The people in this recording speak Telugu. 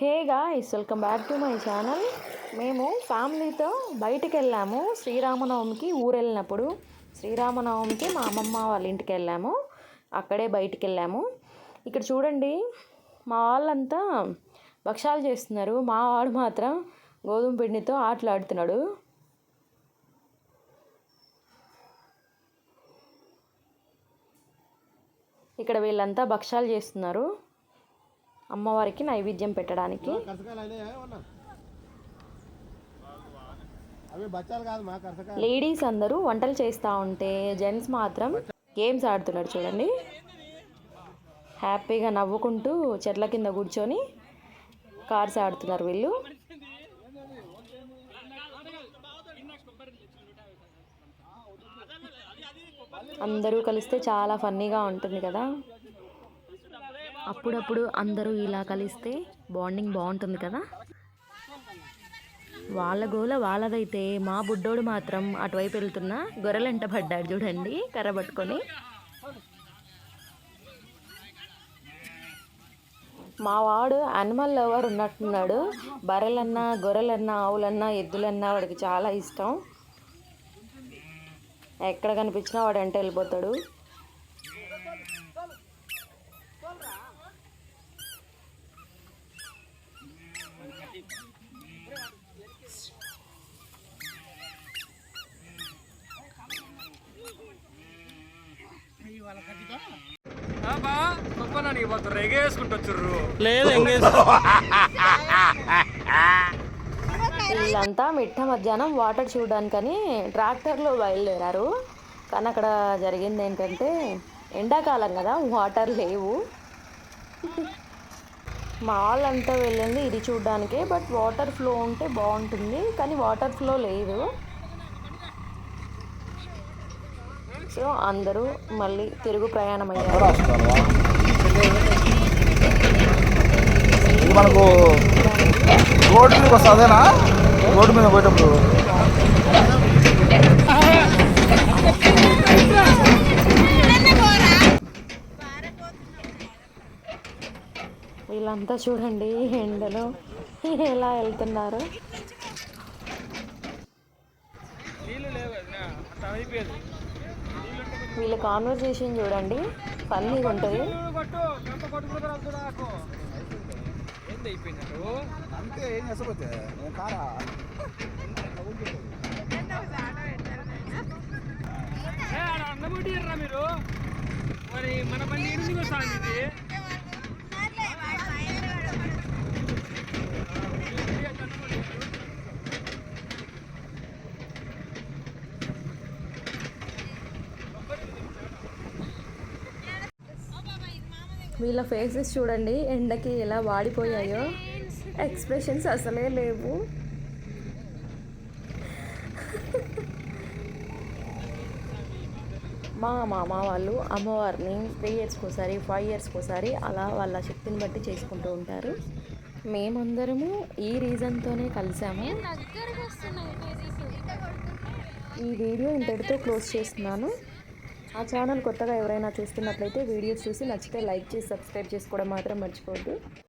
Hey guys welcome back to my channel. మేము ఫ్యామిలీతో బయటికి వెళ్ళాము శ్రీరామనవమికి ఊరు వెళ్ళినప్పుడు శ్రీరామనవమికి మా అమ్మమ్మ వాళ్ళ ఇంటికి వెళ్ళాము. అక్కడే బయటికి వెళ్ళాము ఇక్కడ చూడండి మా వాళ్ళంతా భక్షాలు చేస్తున్నారు. మా వాడు మాత్రం గోధుమ పిండితో ఆటలాడుతున్నాడు. ఇక్కడ వీళ్ళంతా భక్షాలు చేస్తున్నారు. అమ్మవారికి నైవేద్యం పెట్టడానికి. లేడీస్ అందరూ వంటలు చేస్తూ ఉంటే జెంట్స్ మాత్రం గేమ్స్ ఆడుతున్నారు చూడండి. హ్యాపీగా నవ్వుకుంటూ చెట్ల కింద కూర్చొని కార్స్ ఆడుతున్నారు వీళ్ళు. అందరూ కలిస్తే చాలా ఫన్నీగా ఉంటుంది కదా. అప్పుడప్పుడు అందరూ ఇలా కలిస్తే బాండింగ్ బాగుంటుంది కదా? వాళ్ళ గోల వాళ్ళదైతే మా బుడ్డోడు మాత్రం అటువైపు వెళ్తున్నా గొర్రెలంట పడ్డాడు చూడండి కర్ర పట్టుకొని. మా వాడు అనిమల్ లవర్ ఉన్నట్టున్నాడు. బర్రెలన్నా గొర్రెలన్నా ఆవులన్నా ఎద్దులన్నా వాడికి చాలా ఇష్టం. ఎక్కడ కనిపించినా వాడు అంటే వెళ్ళిపోతాడు. లేదు. వీళ్ళంతా మిట్ట మధ్యాహ్నం వాటర్ చూడడానికని ట్రాక్టర్లో బయలుదేరారు. కానీ అక్కడ జరిగింది ఏంటంటే ఎండాకాలం కదా వాటర్ లేవు. మా వాళ్ళంతా వెళ్ళింది ఇది చూడడానికే బట్ వాటర్ ఫ్లో ఉంటే బాగుంటుంది. కానీ వాటర్ ఫ్లో లేదు. సో అందరూ మళ్ళీ తిరుగు ప్రయాణం అయ్యారు మనకు రోడ్డు మీద వస్తుందేనా రోడ్డు మీద పోయేటప్పుడు. వీళ్ళంతా చూడండి ఎండలో ఎలా వెళ్తున్నారు. నీళ్ళు లేవు వీళ్ళ కాన్వర్సేషన్ చూడండి. ఫన్నీగా ఉంటుంది. మీరు? మరి మన బండి ఎందుకు వస్తాను ఇది. వీళ్ళ ఫేసెస్ చూడండి ఎండకి ఎలా వాడిపోయాయో. ఎక్స్ప్రెషన్స్ అసలే లేవు. మా మామ వాళ్ళు అమ్మవారిని త్రీ ఇయర్స్కి ఒకసారి ఫైవ్ ఇయర్స్కి ఒకసారి అలా వాళ్ళ శక్తిని బట్టి చేసుకుంటూ ఉంటారు. మేమందరము ఈ రీజన్తోనే కలిసాము. ఈ వీడియో ఇంతటితో క్లోజ్ చేస్తున్నాను. ఆ ఛానల్ కొత్తగా ఎవరైనా చూస్తున్నట్లయితే వీడియోస్ చూసి నచ్చితే లైక్ చేసి సబ్స్క్రైబ్ చేసుకోవడం మాత్రం మర్చిపోవద్దు.